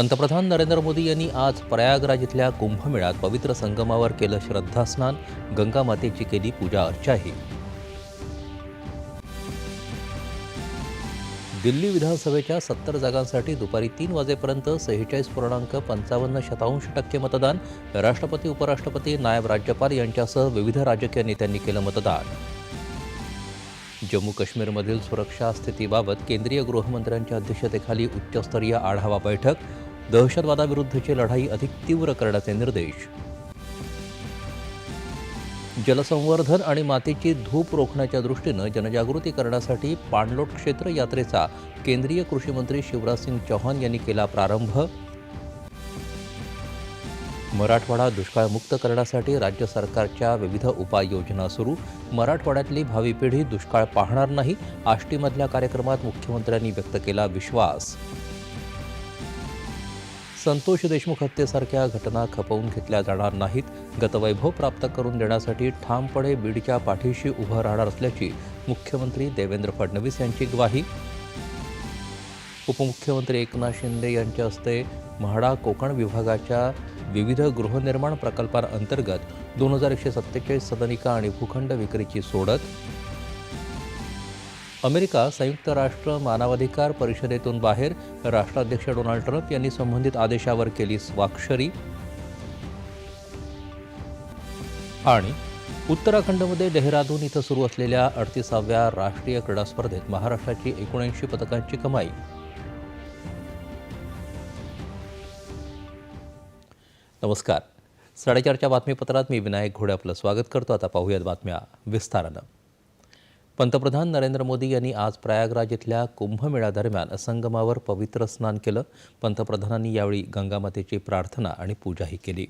पंतप्रधान नरेंद्र मोदी यांनी आज प्रयागराज इथल्या कुंभमेळ्यात पवित्र संगमावर केलं श्रद्धास्नान गंगा मातेची केली पूजा अर्चाही. दिल्ली विधानसभेच्या सत्तर जागांसाठी दुपारी तीन वाजेपर्यंत सेहेचाळीस पूर्णांक पंचावन्न शतांश टक्के मतदान राष्ट्रपती उपराष्ट्रपती नायब राज्यपाल यांच्यासह विविध राजकीय नेत्यांनी केलं मतदान. जम्मू काश्मीरमधील सुरक्षा स्थितीबाबत केंद्रीय गृहमंत्र्यांच्या अध्यक्षतेखाली उच्चस्तरीय आढावा बैठक दहशतवादाविरुद्धची लढाई अधिक तीव्र करण्याचे निर्देश. जलसंवर्धन आणि मातीची धूप रोखण्याच्या दृष्टीनं जनजागृती करण्यासाठी पाणलोट क्षेत्र यात्रेचा केंद्रीय कृषी मंत्री शिवराज सिंग चौहान यांनी केला प्रारंभ. मराठवाडा दुष्काळमुक्त करण्यासाठी राज्य सरकारच्या विविध उपाययोजना सुरू. मराठवाड्यातली भावी पिढी दुष्काळ पाहणार नाही आष्टीमधल्या कार्यक्रमात मुख्यमंत्र्यांनी व्यक्त केला विश्वास. संतोष देशमुख हत्येसारख्या घटना खपवून घेतल्या जाणार नाहीत. गतवैभव प्राप्त करून देण्यासाठी ठामपणे बीडच्या पाठीशी उभं राहणार असल्याची मुख्यमंत्री देवेंद्र फडणवीस यांची ग्वाही. उपमुख्यमंत्री एकनाथ शिंदे यांच्या हस्ते म्हाडा कोकण विभागाच्या विविध गृहनिर्माण प्रकल्पांअंतर्गत दोन हजार एकशे सत्तेचाळीस सदनिका आणि भूखंड विक्रीची सोडत अमेरिका संयुक्त राष्ट्र मानवाधिकार परिषदेतून बाहेर राष्ट्राध्यक्ष डोनाल्ड ट्रम्प यांनी संबंधित आदेशावर केली स्वाक्षरी. आणि उत्तराखंडमध्ये डेहराडून इथं सुरू असलेल्या अडतीसाव्या राष्ट्रीय क्रीडा स्पर्धेत महाराष्ट्राची एकोणऐंशी पदकांची कमाई. नमस्कार. साडेचारच्या बातमीपत्रात मी विनायक घोडे आपलं स्वागत करतो. आता पाहूयात बातम्या विस्तारानं. पंतप्रधान नरेंद्र मोदी यांनी आज प्रयागराज इथल्या कुंभमेळ्यादरम्यान संगमावर पवित्र स्नान केलं. पंतप्रधानांनी यावेळी गंगामातेची प्रार्थना आणि पूजाही केली.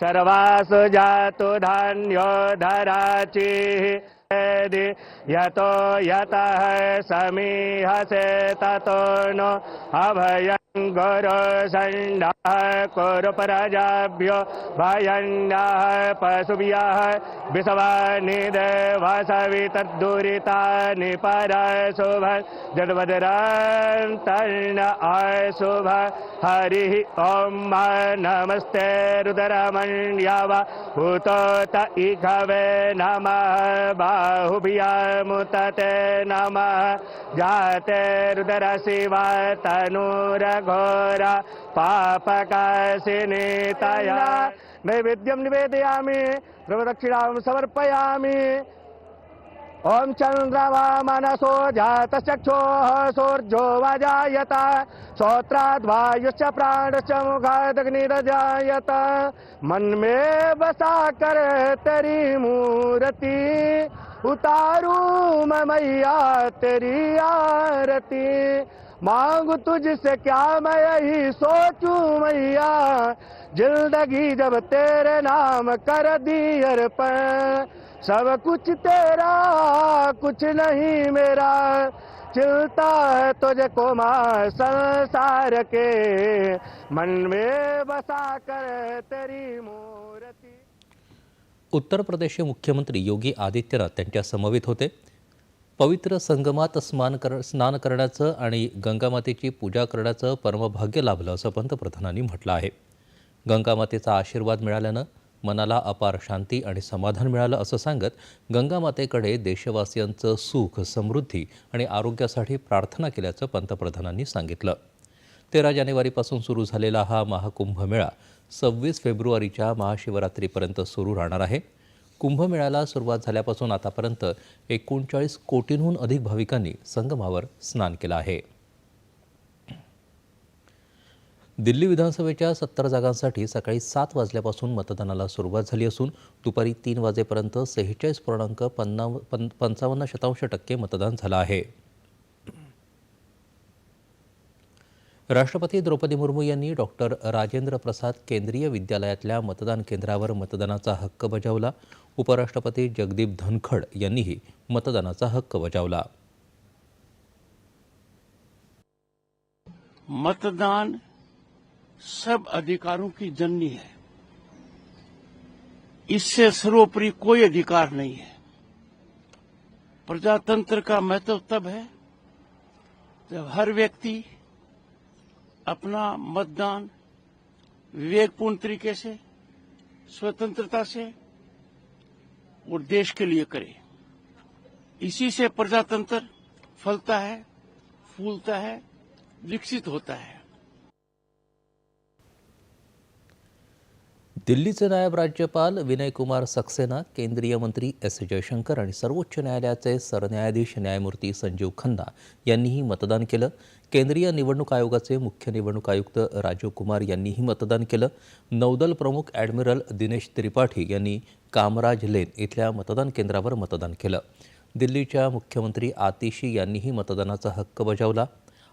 सर्वास जातो धान्य धराची दि। यतो यतः समीहसे ततो नो अभयं गुरु सण्डः कुरु प्रजाभ्यो भयन्यः पशुभ्यः विषवानि देवसवितद्दुरितानि परशुभ जन्मदरन्तर्ण अशुभ। हरिः ॐ नमस्ते रुद्रमण्यव त इघवे नमः। बाहुभ्य मुतते नम। जाते रुदर शिव तनुरघोर पापकाशिनी तया। नैवेद्यम निवेदयामि। द्रवदक्षिणां समर्पयामि। ॐ चन्द्रमा मनसो जातचक्षोः सूर्यो वजायत। श्रोत्राद्वायुश्च प्राणश्च मन में बसा कर तेरी मूर्ति। उतारू मैया तेरी आरती। मांगू तुझसे क्या मैं यही सोचूं मैया। ज़िंदगी जब तेरे नाम कर दी अर्पण। सब कुछ तेरा कुछ नहीं मेरा। चिलता है तुझको कोमा संसार के। मन में बसा कर तेरी मूर्ति। उत्तर प्रदेशचे मुख्यमंत्री योगी आदित्यनाथ त्यांच्या समवेत होते. पवित्र संगमात स्नान कर स्नान करण्याचं आणि गंगामातेची पूजा करण्याचं परमभाग्य लाभलं असं पंतप्रधानांनी म्हटलं आहे. गंगामातेचा आशीर्वाद मिळाल्यानं मनाला अपार शांती आणि समाधान मिळालं असं सांगत गंगामातेकडे देशवासियांचं सुख समृद्धी आणि आरोग्यासाठी प्रार्थना केल्याचं पंतप्रधानांनी सांगितलं. तेरा जानेवारीपासून सुरू झालेला हा महाकुंभमेळा सव्वीस फेब्रुवारीच्या महाशिवरात्रीपर्यंत सुरू राहणार आहे. कुंभमेळ्याला सुरुवात झाल्यापासून आतापर्यंत एकोणचाळीस कोटींहून अधिक भाविकांनी संगमावर स्नान केलं आहे. दिल्ली विधानसभेच्या सत्तर जागांसाठी सकाळी सात वाजल्यापासून मतदानाला सुरुवात झाली असून दुपारी तीन वाजेपर्यंत सेहेचाळीस पूर्णांक पन्नाव पन पंचावन्न शतांश टक्के मतदान झालं आहे. राष्ट्रपती द्रौपदी मुर्मू यांनी डॉक्टर राजेंद्र प्रसाद केंद्रीय विद्यालयातल्या मतदान केंद्रावर मतदानाचा हक्क बजावला. उपराष्ट्रपती जगदीप धनखड यांनीही मतदानाचा हक्क बजावला. मतदान सब अधिकारों की जननी है। इससे सर्वोपरि कोई अधिकार नहीं है। प्रजातंत्र का महत्व तब है जब हर व्यक्ति अपना मतदान विवेकपूर्ण तरीके से, स्वतंत्रता से और देश के लिए करे। इसी से प्रजातंत्र फलता है, फूलता है, विकसित होता है। दिल्लीचे नायब राज्यपाल विनय कुमार सक्सेना केंद्रीय मंत्री एस जयशंकर आणि सर्वोच्च न्यायालयाचे सरन्यायाधीश न्यायमूर्ती संजीव खन्ना यांनीही मतदान केलं. केंद्रीय निवडणूक आयोगाचे मुख्य निवडणूक आयुक्त राजीव कुमार यांनीही मतदान केलं. नौदल प्रमुख ॲडमिरल दिनेश त्रिपाठी यांनी कामराज लेन इथल्या मतदान केंद्रावर मतदान केलं. दिल्लीच्या मुख्यमंत्री आतिशी यांनीही मतदानाचा हक्क बजावला.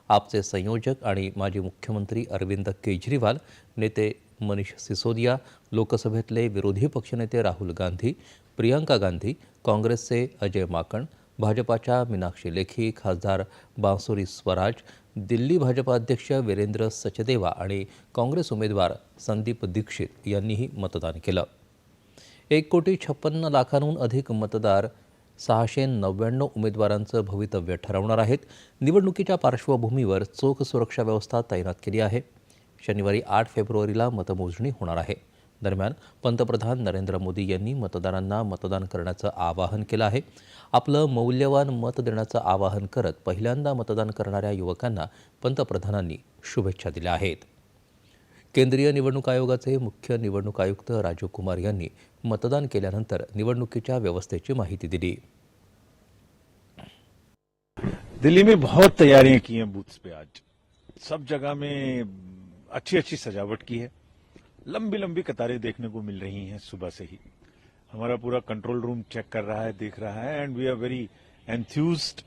आपचे संयोजक आणि माजी मुख्यमंत्री अरविंद केजरीवाल नेते मनीष सिसोदिया लोकसभेतले विरोधी पक्षनेते राहुल गांधी प्रियंका गांधी काँग्रेसचे अजय माकण भाजपाच्या मीनाक्षी लेखी खासदार बांसुरी स्वराज दिल्ली भाजपा अध्यक्ष वीरेंद्र सचदेवा आणि काँग्रेस उमेदवार संदीप दीक्षित यांनीही मतदान केलं. एक कोटी छप्पन्न लाखांहून अधिक मतदार सहाशे नव्याण्णव उमेदवारांचं भवितव्य ठरवणार आहेत. निवडणुकीच्या पार्श्वभूमीवर चोख सुरक्षा व्यवस्था तैनात केली आहे. शनिवारी आठ फेब्रुवारीला मतमोजणी होणार आहे. दरम्यान पंतप्रधान नरेंद्र मोदी यांनी मतदारांना मतदान करण्याचं आवाहन केलं आहे. आपलं मौल्यवान मत देण्याचं आवाहन करत पहिल्यांदा मतदान करणाऱ्या युवकांना पंतप्रधानांनी शुभेच्छा दिल्या आहेत. केंद्रीय निवडणूक आयोगाचे मुख्य निवडणूक आयुक्त राजीव कुमार यांनी मतदान केल्यानंतर निवडणुकीच्या व्यवस्थेची माहिती दिली. दिल्ली में बहुत तैयारियां की हैं बूथ्स पे आज। सब जगह में अच्छी अच्छी सजावट की है। लंबी लंबी कतारें देखने को मिल रही हैं सुबह से ही। हमारा पूरा कंट्रोल रूम चेक कर रहा है देख रहा है and we are very enthused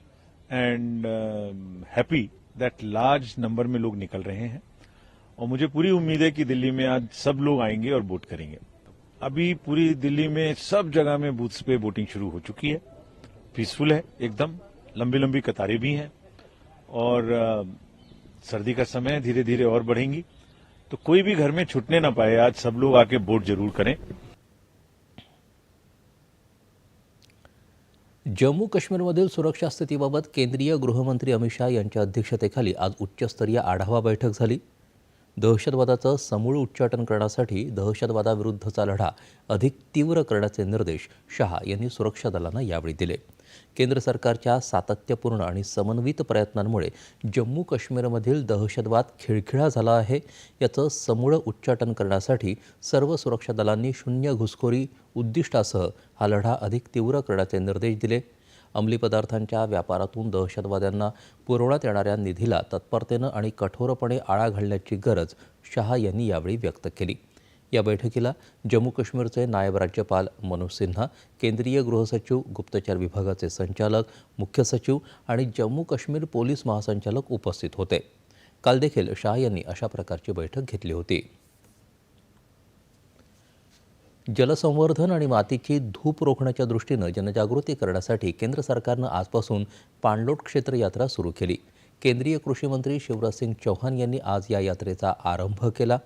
and happy that large number में लोग निकल रहे हैं। और मुझे पूरी उम्मीद है कि दिल्ली में आज सब लोग आएँगे और वोट करेंगे। अभी पूरी दिल्ली में सब जगह में बूथ्स पे वोटिंग शुरू हो चुकी है। पीसफुल है एकदम। लंबी लंबी कतारें भी हैं। और अ, सर्दी का समय धीरे धीरे और बढ़ेंगी। तो कोई भी घर में छूटने ना पाए। आज सब लोग आके वोट जरूर करें। जम्मू काश्मीरमधील सुरक्षा स्थितीबाबत केंद्रीय गृहमंत्री अमित शहा यांच्या अध्यक्षतेखाली आज उच्चस्तरीय आढावा बैठक झाली. दहशतवादाचं समूळ उच्चाटन करण्यासाठी दहशतवादाविरुद्धचा लढा अधिक तीव्र करण्याचे निर्देश शहा यांनी सुरक्षा दलांना यावेळी दिले. केंद्र सरकारच्या सातत्यपूर्ण आणि समन्वित प्रयत्नांमुळे जम्मू काश्मीरमधील दहशतवाद खिळखिळा झाला आहे. याचं समूळ उच्चाटन करण्यासाठी सर्व सुरक्षा दलांनी शून्य घुसखोरी उद्दिष्टासह हा लढा अधिक तीव्र करण्याचे निर्देश दिले. अंमली पदार्थांच्या व्यापारातून दहशतवाद्यांना पुरवण्यात येणाऱ्या निधीला तत्परतेनं आणि कठोरपणे आळा घालण्याची गरज शहा यांनी यावेळी व्यक्त केली. या बैठकीला जम्मू काश्मीरचे नायब राज्यपाल मनोज सिन्हा केंद्रीय गृहसचिव गुप्तचर विभागाचे संचालक मुख्य सचिव आणि जम्मू काश्मीर पोलीस महासंचालक उपस्थित होते. काल देखील शाह यांनी अशा प्रकारची बैठक घेतली होती. जलसंवर्धन आणि मातीची धूप रोखण्याच्या दृष्टीनं जनजागृती करण्यासाठी केंद्र सरकारनं आजपासून पाणलोट क्षेत्र यात्रा सुरू केली. केंद्रीय कृषी मंत्री शिवराजसिंग चौहान यांनी आज या यात्रेचा आरंभ केला.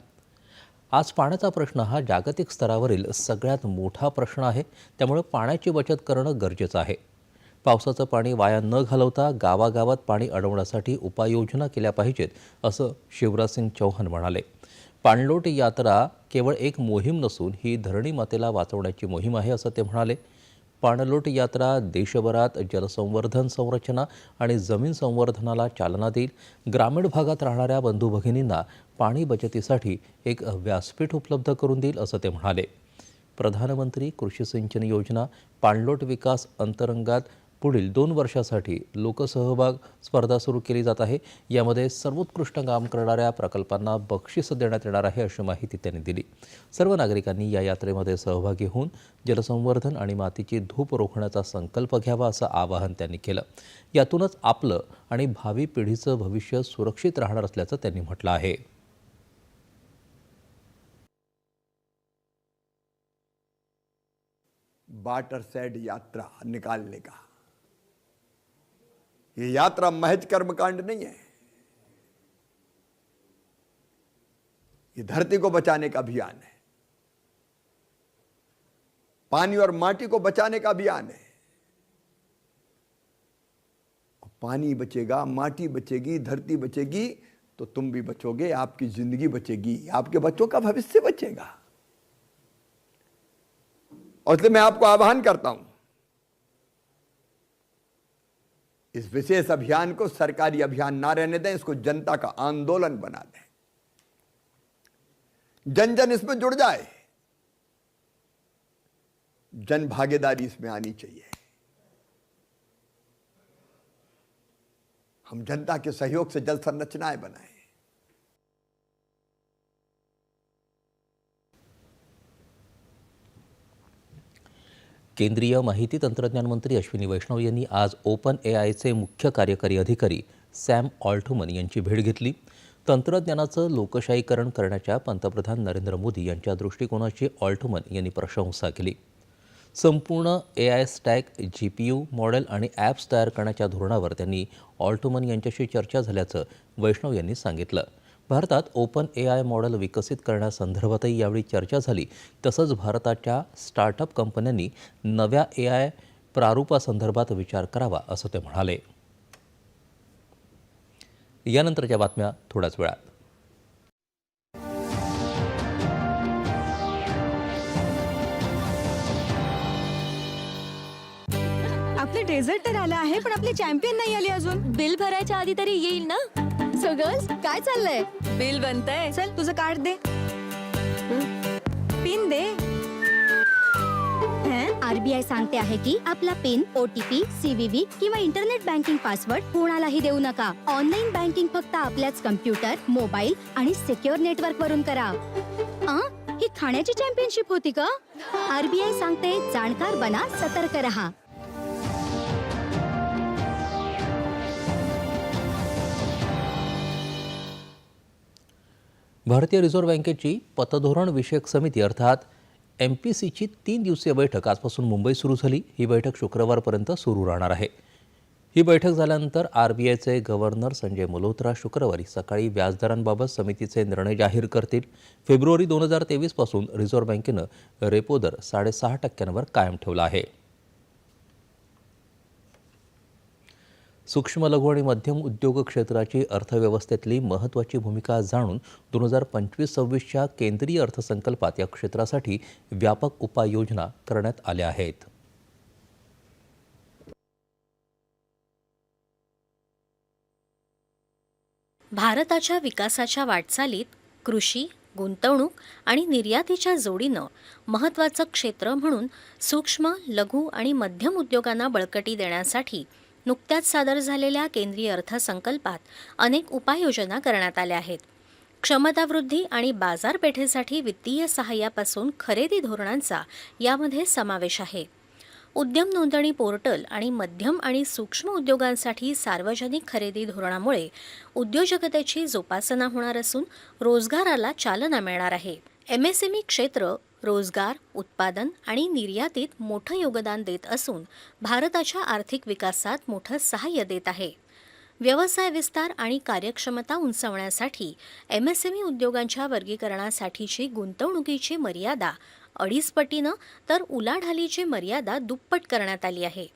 आज पाण्याचा प्रश्न हा जागतिक स्तरावरील सगळ्यात मोठा प्रश्न आहे. त्यामुळे पाण्याची बचत करणं गरजेचं आहे. पावसाचं पाणी वाया न घालवता गावागावात पाणी अडवण्यासाठी उपाययोजना केल्या पाहिजेत असं शिवराजसिंग चौहान म्हणाले. पाणलोट यात्रा केवळ एक मोहीम नसून ही धरणी मातेला वाचवण्याची मोहीम आहे असं ते म्हणाले. पाणलोट यात्रा देशभरात जलसंवर्धन संरचना आणि जमीन संवर्धनाला चालना देईल. ग्रामीण भागात राहणाऱ्या बंधू भगिनींना पाणी बचतीसाठी एक व्यासपीठ उपलब्ध करून देईल असं ते म्हणाले. प्रधानमंत्री कृषी सिंचन योजना पाणलोट विकास अंतरंगात पुढील दोन वर्षासाठी लोकसहभाग स्पर्धा सुरू केली जात आहे. यामध्ये सर्वोत्कृष्ट काम करणाऱ्या प्रकल्पांना बक्षीस देण्यात येणार आहे अशी माहिती त्यांनी दिली. सर्व नागरिकांनी या यात्रेमध्ये सहभागी होऊन जलसंवर्धन आणि मातीची धूप रोखण्याचा संकल्प घ्यावा असं आवाहन त्यांनी केलं. यातूनच आपलं आणि भावी पिढीचं भविष्य सुरक्षित राहणार असल्याचं त्यांनी म्हटलं आहे. बाटर सेड यात्रा निकालने का? ये यात्रा महज कर्मकांड नहीं है। ये धरती को बचाने का अभियान है। पानी और माटी को बचाने का अभियान है। पानी बचेगा, माटी बचेगी, धरती बचेगी तो तुम भी बचोगे, आपकी ज़िंदगी बचेगी, आपके बच्चों का भविष्य बचेगा। और इसलिए मैं आपको आह्वान करता हूँ इस विशेष अभियान को सरकारी अभियान ना रहने दें, इसको जनता का आंदोलन बना दें। जन जन इसमें जुड़ जाए। जन भागीदारी इसमें आनी चाहिए। हम जनता के सहयोग से जल संरचनाएँ बनाएँ। केंद्रीय माहिती तंत्रज्ञान मंत्री अश्विनी वैष्णव यांनी आज ओपन ए आयचे मुख्य कार्यकारी अधिकारी सॅम ऑल्टमन यांची भेट घेतली. तंत्रज्ञानाचं लोकशाहीकरण करण्याच्या पंतप्रधान नरेंद्र मोदी यांच्या दृष्टिकोनाची ऑल्टमन यांनी प्रशंसा केली. संपूर्ण A I stack G P U model आणि ॲप्स तयार करण्याच्या धोरणावर त्यांनी ऑल्टमन यांच्याशी चर्चा झाल्याचं वैष्णव यांनी सांगितलं. भारतात ओपन ए आय मॉडेल विकसित करण्यासंदर्भातही यावेळी चर्चा झाली. तसंच भारताच्या स्टार्टअप कंपन्यांनी नव्या ए आय प्रारूपासंदर्भात विचार करावा असं ते म्हणाले. यानंतरच्या बातम्या थोड्याच वेळात. आपले डेझर्ट तर आलं आहे पण आपली चॅम्पियन नाही आली अजून. बिल भरायच्या आधी तरी येईल ना? सो गर्ल्स काय चाललंय? बिल बनतंय. चल तुझं कार्ड दे. पिन दे. हं? आरबीआय सांगते आहे की आपला पिन ओटीपी सीव्हीव्ही किंवा इंटरनेट बँकिंग पासवर्ड कोणालाही देऊ नका. ऑनलाईन बँकिंग फक्त आपल्याच कम्प्युटर मोबाईल आणि सिक्युअर नेटवर्क वरून करा? ही खाण्याची चॅम्पियनशिप होती का? आरबीआय सांगते जाणकार बना सतर्क रहा. भारतीय रिझर्व्ह बँकेची पतधोरण विषयक समिती अर्थात एम पी सीची तीन दिवसीय बैठक आजपासून मुंबईत सुरू झाली. ही बैठक शुक्रवारपर्यंत सुरू राहणार आहे. ही बैठक झाल्यानंतर आर बी आयचे गव्हर्नर संजय मल्होत्रा शुक्रवारी सकाळी व्याजदरांबाबत समितीचे निर्णय जाहीर करतील. फेब्रुवारी दोन हजार तेवीसपासून रिझर्व्ह बँकेनं रेपो दर साडेसहा टक्क्यांवर कायम ठेवला आहे. सूक्ष्म लघु आणि मध्यम उद्योग क्षेत्राची अर्थव्यवस्थेतली महत्त्वाची भूमिका जाणून दोन हजार पंचवीस सव्वीसच्या केंद्रीय अर्थसंकल्पात या क्षेत्रासाठी व्यापक उपाययोजना करण्यात आल्या आहेत. भारताच्या विकासाच्या वाटचालीत कृषी गुंतवणूक आणि निर्यातीच्या जोडीनं महत्त्वाचं क्षेत्र म्हणून सूक्ष्म लघु आणि मध्यम उद्योगांना बळकटी देण्यासाठी नुकत्याच सादर झालेल्या केंद्रीय अर्थसंकल्पात अनेक उपाययोजना करण्यात आल्या आहेत. क्षमतावृद्धी आणि बाजारपेठेसाठी वित्तीय सहाय्यापासून खरेदी धोरणांचा यामध्ये समावेश आहे. उद्यम नोंदणी पोर्टल आणि मध्यम आणि सूक्ष्म उद्योगांसाठी सार्वजनिक खरेदी धोरणामुळे उद्योजकतेची जोपासना होणार असून रोजगाराला चालना मिळणार आहे. एम एस एम ई क्षेत्र रोजगार उत्पादन आणि निर्यातीत मोठं योगदान देत असून भारताच्या आर्थिक विकासात मोठं सहाय्य देत आहे. व्यवसाय विस्तार आणि कार्यक्षमता उंचावण्यासाठी एम एस एम ई उद्योगांच्या वर्गीकरणासाठीची गुंतवणुकीची मर्यादा अडीच पटीनं तर उलाढालीची मर्यादा दुप्पट करण्यात आली आहे.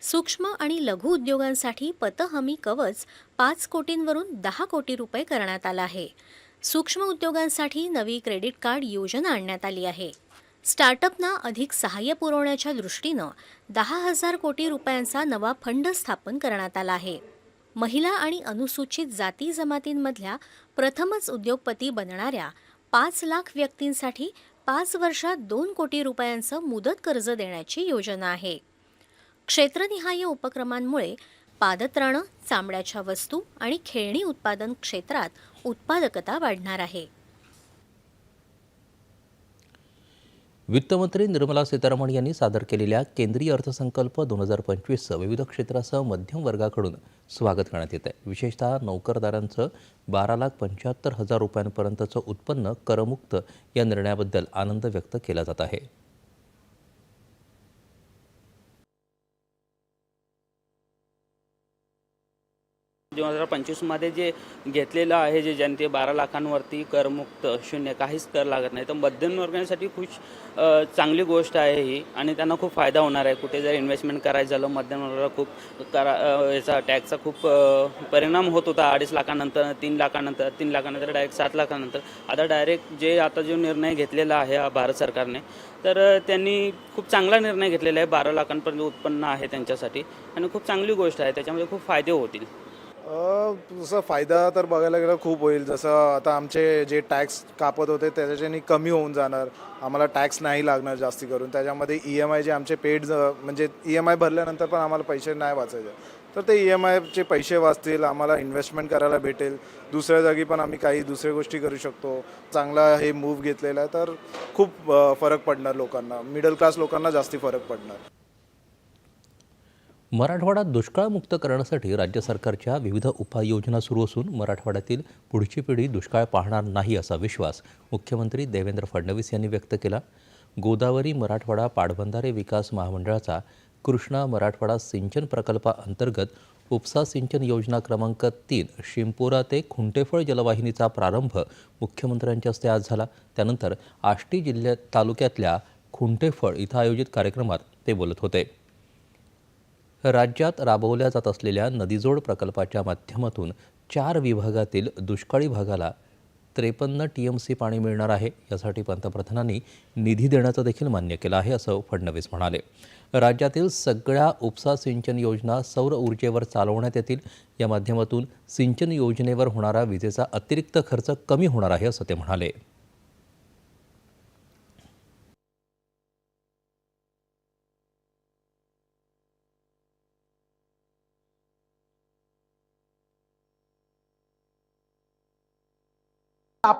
सूक्ष्म आणि लघु उद्योगांसाठी पतहमी कवच पाच कोटींवरून दहा कोटी रुपये करण्यात आला आहे. सूक्ष्म उद्योगांसाठी नवी क्रेडिट कार्ड योजना आणण्यात आली आहे. स्टार्टअपना अधिक सहाय्य पुरवण्याच्या दृष्टीनं दहा हजार कोटी रुपयांचा नवा फंड स्थापन करण्यात आला आहे. महिला आणि अनुसूचित जाती जमातींमधल्या प्रथमच उद्योगपती बनणाऱ्या पाच लाख व्यक्तींसाठी पाच वर्षात दोन कोटी रुपयांचं मुदत कर्ज देण्याची योजना आहे. क्षेत्रनिहाय उपक्रमांमुळे पादत्राणं चामड्याच्या वस्तू आणि खेळणी उत्पादन क्षेत्रात उत्पादकता वाढणार आहे. वित्तमंत्री निर्मला सीतारामन यांनी सादर केलेल्या केंद्रीय अर्थसंकल्प दोन हजार पंचवीसचं विविध क्षेत्रासह मध्यम वर्गाकडून स्वागत करण्यात येत आहे. विशेषतः नोकरदारांचं बारा लाख पंच्याहत्तर हजार रुपयांपर्यंतचं उत्पन्न करमुक्त या निर्णयाबद्दल आनंद व्यक्त केला जात आहे. दोन हजार पंचवीसमध्ये जे घेतलेलं आहे जे जनते बारा लाखांवरती करमुक्त शून्य काहीच कर लागत नाही. तर मध्यमवर्गांसाठी खूप चांगली गोष्ट आहे ही आणि त्यांना खूप फायदा होणार आहे. कुठे जर इन्व्हेस्टमेंट करायचं झालं मध्यमवर्गाला खूप करा याचा टॅक्सचा खूप परिणाम होत होता अडीच लाखानंतर तीन लाखानंतर तीन लाखानंतर डायरेक्ट सात लाखानंतर. आता डायरेक्ट जे आता जो निर्णय घेतलेला आहे भारत सरकारने तर त्यांनी खूप चांगला निर्णय घेतलेला आहे. बारा लाखांपर्यंत उत्पन्न आहे त्यांच्यासाठी आणि खूप चांगली गोष्ट आहे. त्याच्यामध्ये खूप फायदे होतील. तसं फायदा तर बघायला गेलं खूप होईल. जसं आता आमचे जे टॅक्स कापत होते त्याच्याने कमी होऊन जाणार. आम्हाला टॅक्स नाही लागणार जास्ती करून. त्याच्यामध्ये ई एम आय जे आमचे पेड म्हणजे ई एम आय भरल्यानंतर पण आम्हाला पैसे नाही वाचायचे. तर ते ई एम आयचे पैसे वाचतील आम्हाला इन्व्हेस्टमेंट करायला भेटेल. दुसऱ्या जागी पण आम्ही काही दुसऱ्या गोष्टी करू शकतो. चांगला हे मूव घेतलेला आहे तर खूप फरक पडणार लोकांना. मिडल क्लास लोकांना जास्ती फरक पडणार. मराठवाडा दुष्काळमुक्त करण्यासाठी राज्य सरकारच्या विविध उपाययोजना सुरू असून मराठवाड्यातील पुढची पिढी दुष्काळ पाहणार नाही असा विश्वास मुख्यमंत्री देवेंद्र फडणवीस यांनी व्यक्त केला. गोदावरी मराठवाडा पाटबंधारे विकास महामंडळाचा कृष्णा मराठवाडा सिंचन प्रकल्पाअंतर्गत उपसा सिंचन योजना क्रमांक तीन शिंपोरा ते खुंटेफळ जलवाहिनीचा प्रारंभ मुख्यमंत्र्यांच्या हस्ते आज झाला. त्यानंतर आष्टी जिल्ह्यात तालुक्यातल्या खुंटेफळ इथं आयोजित कार्यक्रमात ते बोलत होते. राज्यात राबवल्या जात असलेल्या नदीजोड प्रकल्पाच्या माध्यमातून चार विभागातील दुष्काळी भागाला त्रेपन्न टी एम सी पाणी मिळणार आहे. यासाठी पंतप्रधानांनी निधी देण्याचं देखील मान्य केलं आहे असं फडणवीस म्हणाले. राज्यातील सगळ्या उपसा सिंचन योजना सौर ऊर्जेवर चालवण्यात येतील. या माध्यमातून सिंचन योजनेवर होणारा विजेचा अतिरिक्त खर्च कमी होणार आहे असं ते म्हणाले.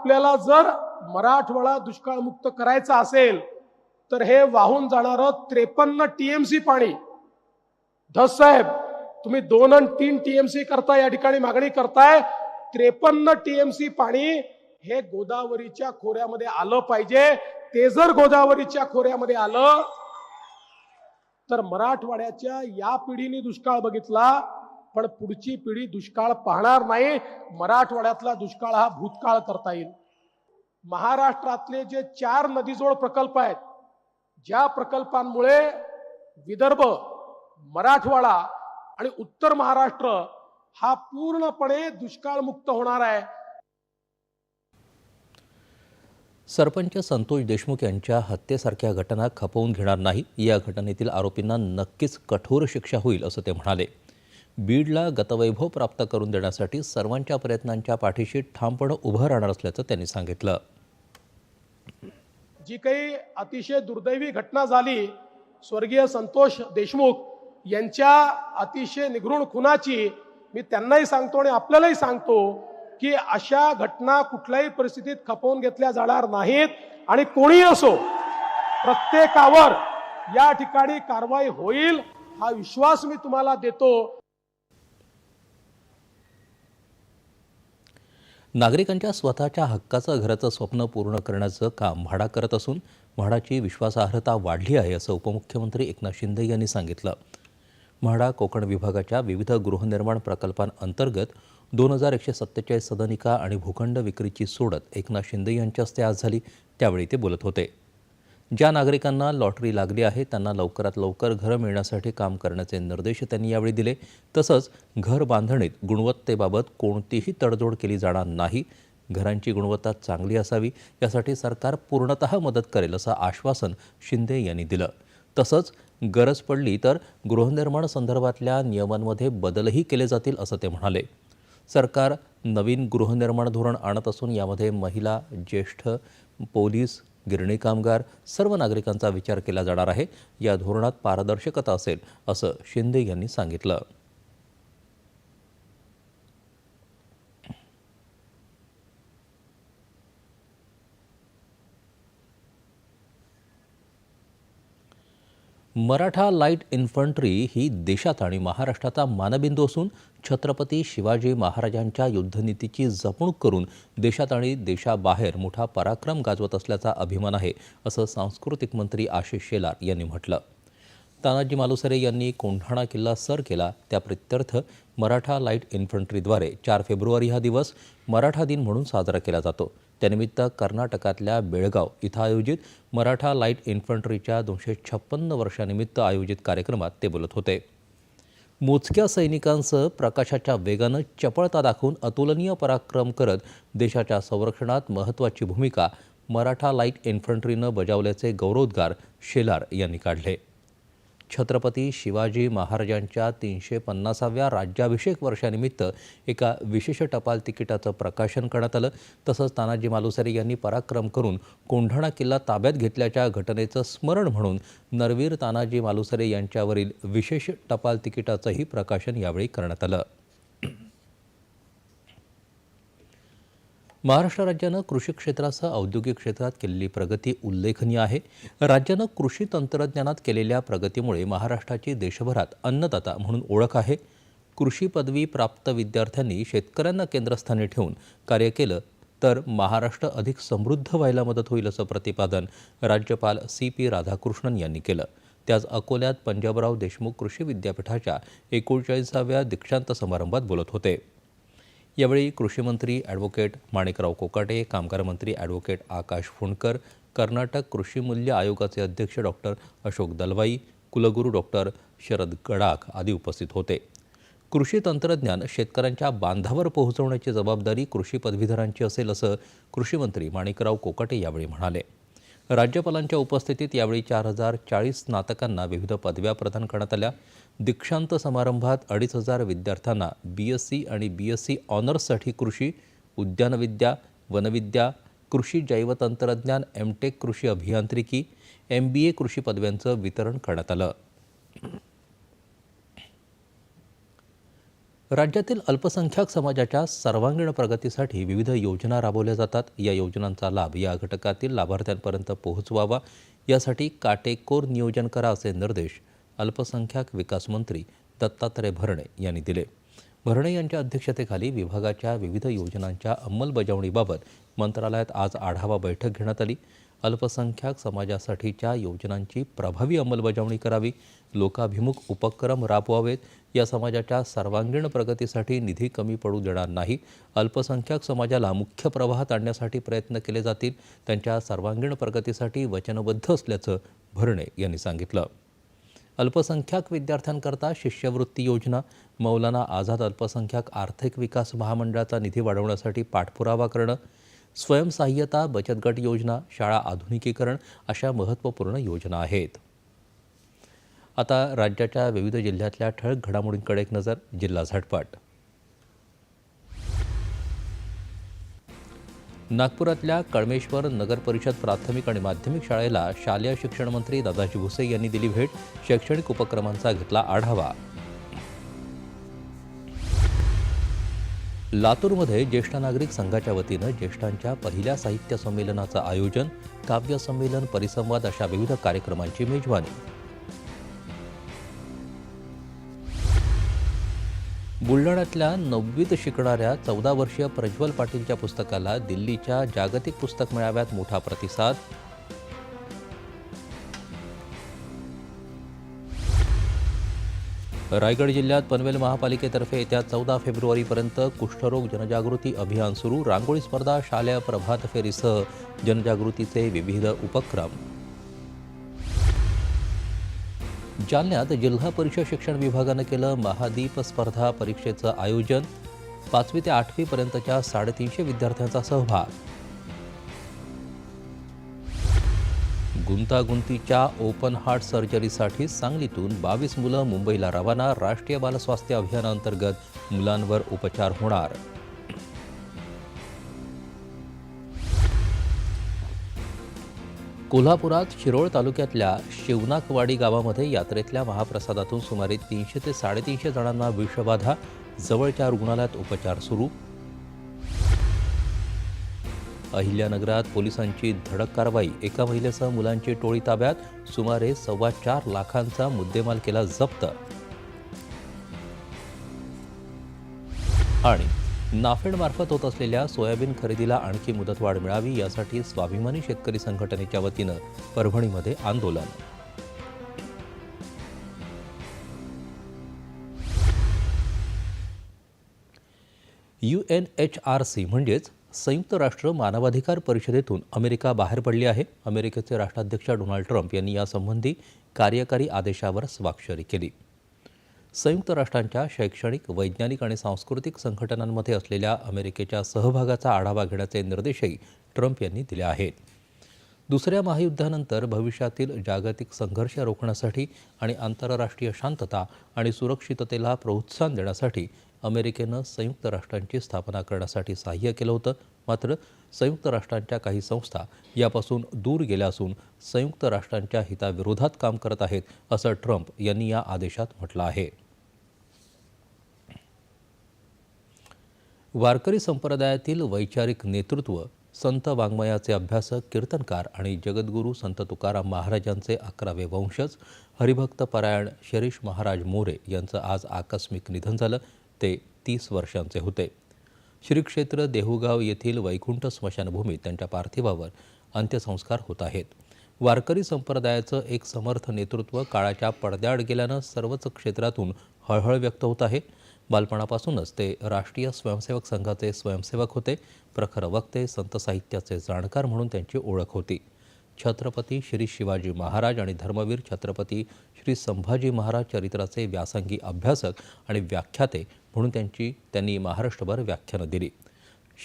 आपल्याला जर मराठवाडा दुष्काळमुक्त करायचा असेल तर हे वाहून जाणारं त्रेपन्न टीएमसी पाणी. धस साहेब तुम्ही दोन आणि तीन टीएमसी करता या ठिकाणी मागणी करताय. त्रेपन्न टीएमसी पाणी हे गोदावरीच्या खोऱ्यामध्ये आलं पाहिजे. ते जर गोदावरीच्या खोऱ्यामध्ये आलं तर मराठवाड्याच्या या पिढीने दुष्काळ बघितला पण पुढची पिढी दुष्काळ पाहणार नाही. मराठवाड्यातला दुष्काळ हा भूतकाळ करता येईल. महाराष्ट्रातले जे चार नदीजोड प्रकल्प आहेत ज्या प्रकल्पांमुळे विदर्भ मराठवाडा आणि उत्तर महाराष्ट्र हा पूर्णपणे दुष्काळमुक्त होणार आहे. सरपंच संतोष देशमुख यांच्या हत्येसारख्या घटना खपवून घेणार नाही. या घटनेतील आरोपींना नक्कीच कठोर शिक्षा होईल असं ते म्हणाले. बीडला गतवैभव प्राप्त करून देण्यासाठी सर्वांच्या प्रयत्नांच्या पाठीशी ठामपणे उभं राहणार असल्याचं त्यांनी सांगितलं. जी काही अतिशय दुर्दैवी घटना झाली स्वर्गीय संतोष देशमुख यांच्या अतिशय निघृण खुनाची मी त्यांनाही सांगतो आणि आपल्यालाही सांगतो की अशा घटना कुठल्याही परिस्थितीत खपवून घेतल्या जाणार नाहीत आणि कोणी असो प्रत्येकावर या ठिकाणी कारवाई होईल हा विश्वास मी तुम्हाला देतो. नागरिकांच्या स्वतःच्या हक्काचं घराचं स्वप्न पूर्ण करण्याचं काम म्हाडा करत असून म्हाडाची विश्वासार्हता वाढली आहे असं उपमुख्यमंत्री एकनाथ शिंदे यांनी सांगितलं. म्हाडा कोकण विभागाच्या विविध गृहनिर्माण प्रकल्पांअंतर्गत दोन हजार एकशे सत्तेचाळीस सदनिका आणि भूखंड विक्रीची सोडत एकनाथ शिंदे यांच्या हस्ते आज झाली त्यावेळी ते बोलत होते. ज्या नागरिकांना लॉटरी लागली आहे त्यांना लवकरात लवकर घरं मिळण्यासाठी काम करण्याचे निर्देश त्यांनी यावेळी दिले. तसंच घर बांधणीत गुणवत्तेबाबत कोणतीही तडजोड केली जाणार नाही. घरांची गुणवत्ता चांगली असावी यासाठी सरकार पूर्णतः मदत करेल असं आश्वासन शिंदे यांनी दिलं. तसंच गरज पडली तर गृहनिर्माण संदर्भातल्या नियमांमध्ये बदलही केले जातील असं ते म्हणाले. सरकार नवीन गृहनिर्माण धोरण आणत असून यामध्ये महिला ज्येष्ठ पोलीस गिरणी कामगार सर्व नागरिकांचा विचार केला जाणार आहे. या धोरणात पारदर्शकता असेल असं शिंदे यांनी सांगितलं. मराठा लाइट इन्फंट्री ही देशात आणि महाराष्ट्राचा मानबिंदू असून छत्रपती शिवाजी महाराजांच्या युद्धनीतीची जपणूक करून देशात आणि देशाबाहेर मोठा पराक्रम गाजवत असल्याचा अभिमान आहे असं सांस्कृतिक मंत्री आशिष शेलार यांनी म्हटलं. तानाजी मालुसरे यांनी कोंढाणा किल्ला सर केला. त्या प्रित्यर्थ मराठा लाइट इन्फंट्रीद्वारे चार फेब्रुवारी हा दिवस मराठा दिन म्हणून साजरा केला जातो. त्यानिमित्त कर्नाटकातल्या बेळगाव इथं आयोजित मराठा लाइट इन्फंट्रीच्या दोनशे छप्पन्न वर्षानिमित्त आयोजित कार्यक्रमात ते बोलत होते. मोजक्या सैनिकांसह प्रकाशाच्या वेगानं चपळता दाखवून अतुलनीय पराक्रम करत देशाच्या संरक्षणात महत्त्वाची भूमिका मराठा लाइट इन्फंट्रीनं बजावल्याचे गौरवोद्गार शेलार यांनी काढले. छत्रपती शिवाजी महाराजांच्या तीनशे पन्नासाव्या राज्याभिषेक वर्षानिमित्त एका विशेष टपाल तिकिटाचं प्रकाशन करण्यात आलं. तसंच तानाजी मालुसरे यांनी पराक्रम करून कोंढाणा किल्ला ताब्यात घेतल्याच्या घटनेचं स्मरण म्हणून नरवीर तानाजी मालुसरे यांच्यावरील विशेष टपाल तिकिटाचंही प्रकाशन यावेळी करण्यात आलं. महाराष्ट्र राज्यानं कृषी क्षेत्रासह औद्योगिक क्षेत्रात केलेली प्रगती उल्लेखनीय आहे. राज्यानं कृषी तंत्रज्ञानात केलेल्या प्रगतीमुळे महाराष्ट्राची देशभरात अन्नदाता म्हणून ओळख आहे. कृषी पदवी प्राप्त विद्यार्थ्यांनी शेतकऱ्यांना केंद्रस्थानी ठेवून कार्य केलं तर महाराष्ट्र अधिक समृद्ध व्हायला मदत होईल असं प्रतिपादन राज्यपाल सी पी राधाकृष्णन यांनी केलं. ते आज अकोल्यात पंजाबराव देशमुख कृषी विद्यापीठाच्या एकोणचाळीसाव्या दीक्षांत समारंभात बोलत होते. यावेळी कृषीमंत्री ॲडव्होकेट माणिकराव कोकाटे कामगार मंत्री ॲडव्होकेट आकाश फुंडकर कर्नाटक कृषी मूल्य आयोगाचे अध्यक्ष डॉक्टर अशोक दलवाई कुलगुरू डॉक्टर शरद गडाख आदी उपस्थित होते. कृषी तंत्रज्ञान शेतकऱ्यांच्या बांधावर पोहोचवण्याची जबाबदारी कृषी पदवीधरांची असेल असं कृषीमंत्री माणिकराव कोकाटे यावेळी म्हणाले. राज्यपालांच्या उपस्थितीत यावेळी चार हजार चाळीस स्नातकांना विविध पदव्या प्रदान करण्यात आल्या. दीक्षांत समारंभात अडीच हजार विद्यार्थ्यांना बी एस सी आणि बी एस सी ऑनर्ससाठी कृषी उद्यानविद्या वनविद्या कृषी जैवतंत्रज्ञान एम टेक कृषी अभियांत्रिकी एम बी ए कृषी पदव्यांचं वितरण करण्यात आलं. राज्यातील अल्पसंख्याक समाजाच्या सर्वांगीण प्रगतीसाठी विविध योजना राबवल्या जातात. या योजनांचा लाभ या घटकातील लाभार्थ्यांपर्यंत पोहोचवावा यासाठी काटेकोर नियोजन करा असे निर्देश अल्पसंख्याक विकास मंत्री दत्तात्रय भरणे यांनी दिले. भरणे यांच्या अध्यक्षतेखाली विभागाच्या विविध योजनांच्या अंमलबजावणीबाबत मंत्रालयात आज आढावा बैठक घेण्यात आली. अल्पसंख्याक समाजासाठीच्या योजनांची प्रभावी अंमलबजावणी करावी लोकाभिमुख उपक्रम राबवावेत या समाजाच्या सर्वांगीण प्रगतीसाठी निधी कमी पडू देणार नाही अल्पसंख्याक समाजाला मुख्य प्रवाहात आणण्यासाठी प्रयत्न केले जातील त्यांच्या सर्वांगीण प्रगतीसाठी वचनबद्ध असल्याचं भरणे यांनी सांगितलं. अल्पसंख्याक विद्यार्थ्यांकरता शिष्यवृत्ती योजना. मौलाना आझाद अल्पसंख्याक आर्थिक विकास महामंडळाचा निधी वाढवण्यासाठी पाठपुरावा करणं. स्वयंसहाय्यता बचत गट योजना शाळा आधुनिकीकरण अशा महत्त्वपूर्ण योजना आहेत. आता राज्याच्या विविध जिल्ह्यातल्या ठळक घडामोडींकडे एक नजर जिल्हा झटपट. नागपुरातल्या कळमेश्वर नगर परिषद प्राथमिक आणि माध्यमिक शाळेला शालेय शिक्षण मंत्री दादाजी भुसे यांनी दिली भेट शैक्षणिक उपक्रमांचा घेतला आढावा. लातूरमध्ये ज्येष्ठ नागरिक संघाच्या वतीनं ज्येष्ठांच्या पहिल्या साहित्य संमेलनाचं आयोजन काव्य संमेलन परिसंवाद अशा विविध कार्यक्रमांची मेजवानी बुलढाण्यातल्या नववीत शिकणाऱ्या चौदा वर्षीय प्रज्वल पाटीलच्या पुस्तकाला दिल्लीच्या जागतिक पुस्तक मेळाव्यात मोठा प्रतिसाद. रायगड जिल्ह्यात पनवेल महापालिकेतर्फे येत्या चौदा फेब्रुवारीपर्यंत कुष्ठरोग जनजागृती अभियान सुरू. रांगोळी स्पर्धा शालेय प्रभात फेरीसह जनजागृतीचे विविध उपक्रम. जालन्यात जिल्हा परिषद शिक्षण विभागानं केलं महादीप स्पर्धा परीक्षेचं आयोजन. पाचवी ते आठवीपर्यंतच्या साडेतीनशे विद्यार्थ्यांचा सहभाग. गुंतागुंतीच्या ओपन हार्ट सर्जरीसाठी सांगलीतून बावीस मुलं मुंबईला रवाना राष्ट्रीय बालस्वास्थ्य अभियानाअंतर्गत मुलांवर उपचार होणार. कोल्हापुरात शिरोळ तालुक्यातल्या शिवनाकवाडी गावामध्ये यात्रेतल्या महाप्रसादातून सुमारे तीनशे ते साडेतीनशे जणांना विषबाधा जवळच्या रुग्णालयात उपचार सुरू. अहिल्यानगरात पोलिसांची धडक कारवाई एका महिलेसह मुलांची टोळी ताब्यात सुमारे सव्वा चार लाखांचा मुद्देमाल केला जप्त. आणि नाफेडमार्फत होत असलेल्या सोयाबीन खरेदीला आणखी मुदतवाढ मिळावी यासाठी स्वाभिमानी शेतकरी संघटनेच्या वतीनं परभणीमध्ये आंदोलन. U N H R C म्हणजेच संयुक्त राष्ट्र मानवाधिकार परिषदेतून अमेरिका बाहेर पडली आहे. अमेरिकेचे राष्ट्राध्यक्ष डोनाल्ड ट्रम्प यांनी यासंबंधी कार्यकारी आदेशावर स्वाक्षरी केली. संयुक्त राष्ट्रांच्या शैक्षणिक वैज्ञानिक आणि सांस्कृतिक संघटनांमध्ये असलेल्या अमेरिकेच्या सहभागाचा आढावा घेण्याचे निर्देशही ट्रम्प यांनी दिले आहेत. दुसऱ्या महायुद्धानंतर भविष्यातील जागतिक संघर्ष रोखण्यासाठी आणि आंतरराष्ट्रीय शांतता आणि सुरक्षिततेला प्रोत्साहन देण्यासाठी अमेरिकेनं संयुक्त राष्ट्रांची स्थापना करण्यासाठी सहाय्य केलं होतं. मात्र संयुक्त राष्ट्रांच्या काही संस्था यापासून दूर गेल्या असून संयुक्त राष्ट्रांच्या हिताविरोधात काम करत आहेत असं ट्रम्प यांनी या आदेशात म्हटलं आहे. वारकरी संप्रदायातील वैचारिक नेतृत्व संत वाङ्मयाचे अभ्यासक कीर्तनकार आणि जगद्गुरू संत तुकाराम महाराजांचे अकरावे वंशज हरिभक्त परायण शिरीष महाराज मोरे यांचं आज आकस्मिक निधन झालं ते तीस वर्षांचे होते. श्री क्षेत्र देहुगाव येथील वैकुंठ स्मशानभूमीत त्यांच्या पार्थिवावर अंत्यसंस्कार होत आहेत. वारकरी संप्रदायाचं एक समर्थ नेतृत्व काळाच्या पडद्याआड गेल्यानं सर्वच क्षेत्रातून हळहळ व्यक्त होत आहे. बालपणापासूनच ते राष्ट्रीय स्वयंसेवक संघाचे स्वयंसेवक होते. प्रखर वक्ते संत साहित्याचे जाणकार म्हणून त्यांची ओळख होती. छत्रपती श्री शिवाजी महाराज आणि धर्मवीर छत्रपती श्री संभाजी महाराज चरित्राचे व्यासंगी अभ्यासक आणि व्याख्याते म्हणून त्यांची त्यांनी महाराष्ट्रभर व्याख्यानं दिली.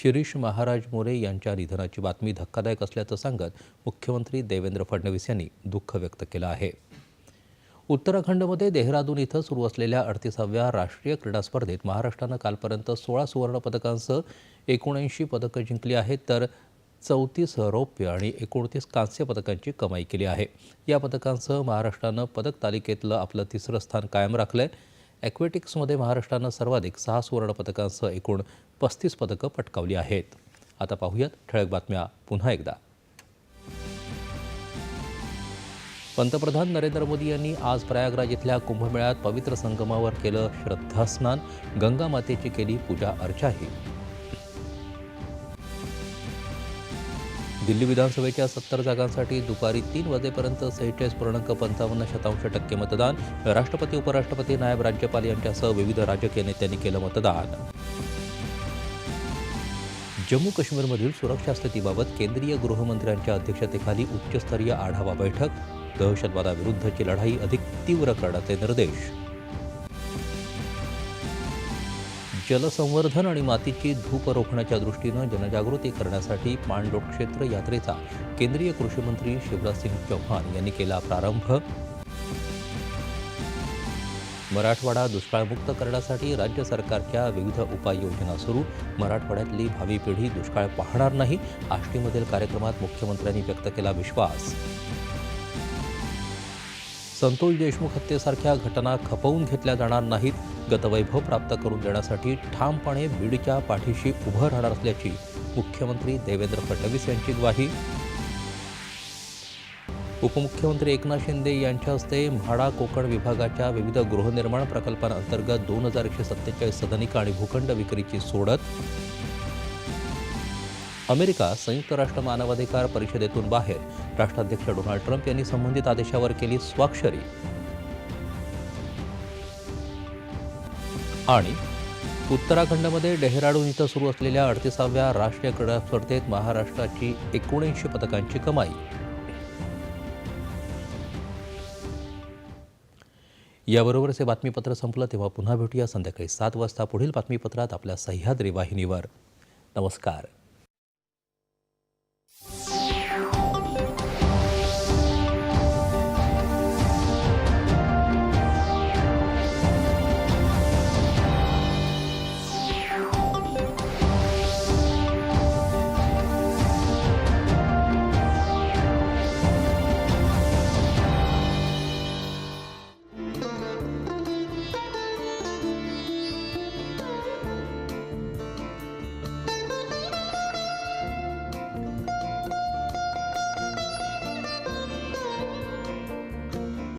शिरीष महाराज मोरे यांच्या निधनाची बातमी धक्कादायक असल्याचं सांगत मुख्यमंत्री देवेंद्र फडणवीस यांनी दुःख व्यक्त केलं आहे. उत्तराखंडमध्ये देहरादून इथं सुरू असलेल्या अडतीसाव्या राष्ट्रीय क्रीडा स्पर्धेत महाराष्ट्रानं कालपर्यंत सोळा सुवर्णपदकांसह एकोणऐंशी पदकं जिंकली आहेत तर चौतीस रौप्य आणि एकोणतीस कांस्य पदकांची कमाई केली आहे. या पदकांसह महाराष्ट्रानं पदक तालिकेतलं आपलं तिसरं स्थान कायम राखलं आहे ॲक्वेटिक्समध्ये महाराष्ट्रानं सर्वाधिक सहा सुवर्णपदकांसह एकूण पस्तीस पदकं पटकावली आहेत. आता पाहूयात ठळक बातम्या पुन्हा एकदा. पंतप्रधान नरेंद्र मोदी यांनी आज प्रयागराज इथल्या कुंभमेळ्यात पवित्र संगमावर केलं श्रद्धास्नान गंगा मातेची केली पूजा अर्चाही. दिल्ली विधानसभेच्या सत्तर जागांसाठी दुपारी तीन वाजेपर्यंत सेहेचाळीस पूर्णांक पंचावन्न शतांश टक्के मतदान राष्ट्रपती उपराष्ट्रपती नायब राज्यपाल यांच्यासह विविध राजकीय नेत्यांनी केलं मतदान. जम्मू काश्मीरमधील सुरक्षा स्थितीबाबत केंद्रीय गृहमंत्र्यांच्या अध्यक्षतेखाली उच्चस्तरीय आढावा बैठक दहशतवादाविरुद्धची लढाई अधिक तीव्र करण्याचे निर्देश. जलसंवर्धन आणि मातीची धूप रोखण्याच्या दृष्टीनं जनजागृती करण्यासाठी पाणलोट क्षेत्र यात्रेचा केंद्रीय कृषी मंत्री शिवराजसिंग चौहान यांनी केला प्रारंभ. मराठवाडा दुष्काळमुक्त करण्यासाठी राज्य सरकारच्या विविध उपाययोजना सुरू. मराठवाड्यातली भावी पिढी दुष्काळ पाहणार नाही. आष्टीमधील कार्यक्रमात मुख्यमंत्र्यांनी व्यक्त केला विश्वास. संतोष देशमुख हत्येसारख्या घटना खपवून घेतल्या जाणार नाहीत गतवैभव प्राप्त करून देण्यासाठी ठामपणे बीडच्या पाठीशी उभं राहणार असल्याची मुख्यमंत्री देवेंद्र फडणवीस यांची ग्वाही. उपमुख्यमंत्री एकनाथ शिंदे यांच्या हस्ते म्हाडा कोकण विभागाच्या विविध गृहनिर्माण प्रकल्पांअंतर्गत दोन हजार एकशे सत्तेचाळीस सदनिका आणि भूखंड विक्रीची सोडत अमेरिका संयुक्त राष्ट्र मानवाधिकार परिषदेतून बाहेर. राष्ट्राध्यक्ष डोनाल्ड ट्रम्प यांनी संबंधित आदेशावर केली स्वाक्षरी. आणि उत्तराखंडमध्ये डेहराडून इथं सुरू असलेल्या अडतीसाव्या राष्ट्रीय क्रीडा स्पर्धेत महाराष्ट्राची एकोणऐंशी पदकांची कमाई. याबरोबरच हे बातमीपत्र संपलं तेव्हा पुन्हा भेटूया संध्याकाळी सात वाजता. पुढील बातमीपत्रात आपल्या सह्याद्री वाहिनीवर. नमस्कार.